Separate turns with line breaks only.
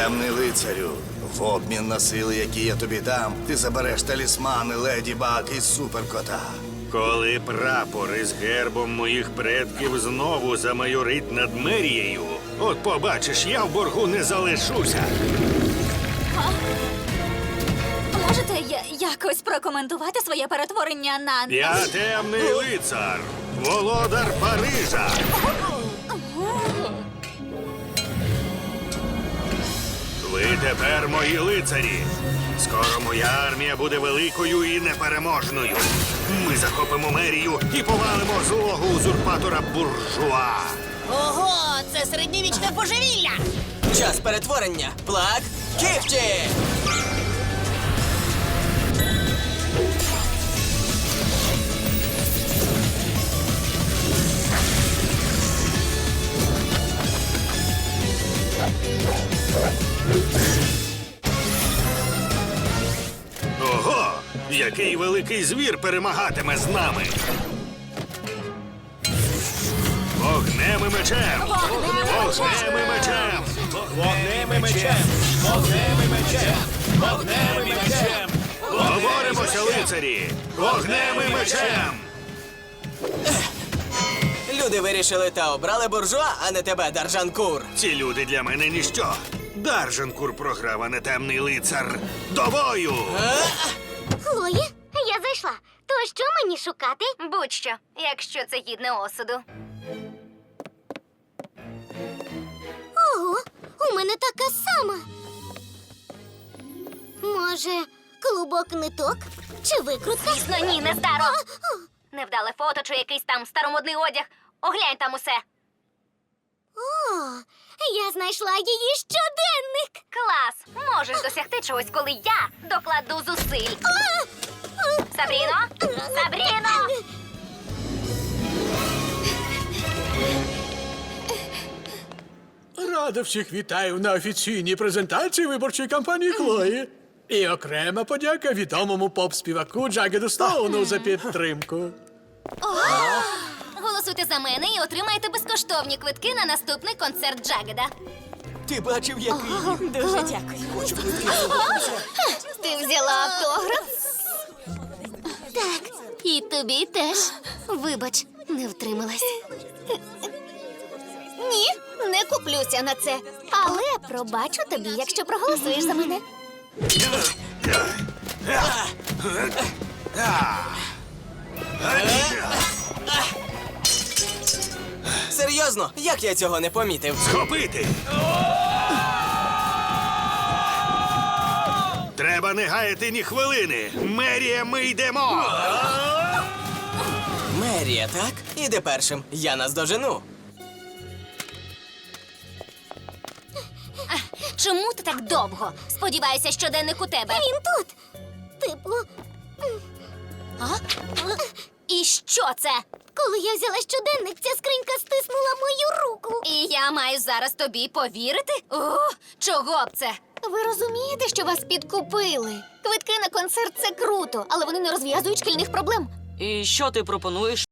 Темний лицарю, в обмін на сили, які я тобі дам, ти забереш талісмани Леді Баг і суперкота.
Коли прапор із гербом моїх предків знову замайорить над мерією, от побачиш, я в боргу не залишуся.
Можете я- якось прокоментувати своє перетворення на.
Я темний лицар, володар Парижа. Ви тепер мої лицарі. Скоро моя армія буде великою і непереможною. Ми захопимо мерію і повалимо злого узурпатора буржуа.
Ого, це середньовічне божевілля!
Час перетворення. Плак кіфті!
Ого! Який великий звір перемагатиме з нами. Вогнем і мечем! Вогнем і мечем!
Вогнем і мечем! Вогнем і мечем! Вогнем і мечем!
Поборемося, лицарі! Вогнем і мечем!
Люди вирішили та обрали буржуа, а не тебе, Даржанкур.
Ці люди для мене ніщо. Дарженкур програв, а не темний лицар. До бою!
Хлоє, я зайшла. То що мені шукати? Будь-що, якщо це гідне осуду. Ого, у мене така сама. Може, клубок ниток? Чи викрутка? Звісно, ні, не здаро. Невдале фото чи якийсь там старомодний одяг. Оглянь там усе. О, я знайшла її щоденник. Клас! Можеш досягти чогось, коли я докладу зусиль. Сабріно! Сабріно!
Радо всіх вітаю на офіційній презентації виборчої кампанії Хлої. І окрема подяка відомому поп-співаку Джагеду Стоуну за підтримку.
Голосуйте за мене і отримаєте безкоштовні квитки на наступний концерт Джагеда.
Ти бачив, який він?
Дуже дякую. Ти взяла автограф? Так, і тобі теж. Вибач, не втрималась. Ні, не куплюся на це. Але пробачу тобі, якщо проголосуєш за мене.
Серйозно, як я цього не помітив?
Схопити! Треба не гаяти ні хвилини. Мерія, ми йдемо!
Мерія, так? Іди першим. Я наздожену.
Чому ти так довго? Сподіваюся, щоденник у тебе.
Він тут. Типу,
А? І що це?
коли я взяла щоденник, ця скринька
я маю зараз тобі повірити? О, чого б це? Ви розумієте, що вас підкупили? Квитки на концерт це круто, але вони не розв'язують шкільних проблем.
І що ти пропонуєш?